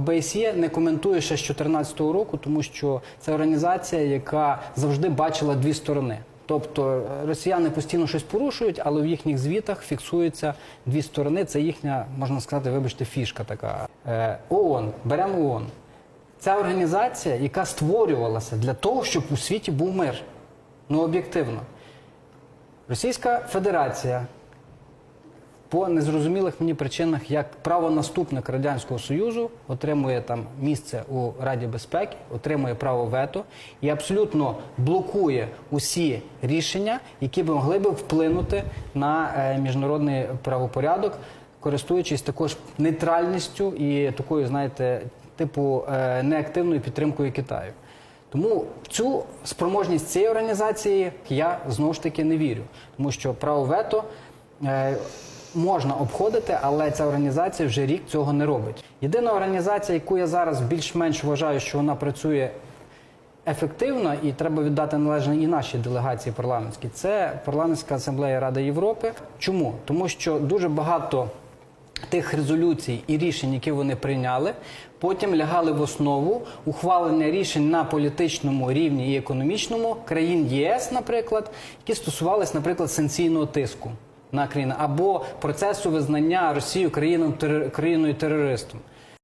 ОБСЄ не коментує ще з 2014 року, тому що це організація, яка завжди бачила дві сторони. Тобто е, росіяни постійно щось порушують, але в їхніх звітах фіксуються дві сторони. Це їхня, можна сказати, вибачте, фішка така. Е, ООН, беремо ООН. Це організація, яка створювалася для того, щоб у світі був мир. Ну, об'єктивно. Російська Федерація по незрозумілих мені причинах, як правонаступник Радянського Союзу, отримує там місце у Раді безпеки, отримує право вето і абсолютно блокує усі рішення, які б могли б вплинути на е, міжнародний правопорядок, користуючись також нейтральністю і такою, знаєте, типу е, неактивною підтримкою Китаю. Тому цю спроможність цієї організації я знову ж таки не вірю, тому що право вето е, можна обходити, але ця організація вже рік цього не робить. Єдина організація, яку я зараз більш-менш вважаю, що вона працює ефективно, і треба віддати належне і нашій делегації парламентській, це парламентська асамблея Ради Європи. Чому? Тому що дуже багато тих резолюцій і рішень, які вони прийняли, потім лягали в основу ухвалення рішень на політичному рівні і економічному країн ЄС, наприклад, які стосувались, наприклад, санкційного тиску на країну або процесу визнання країною країною терористом.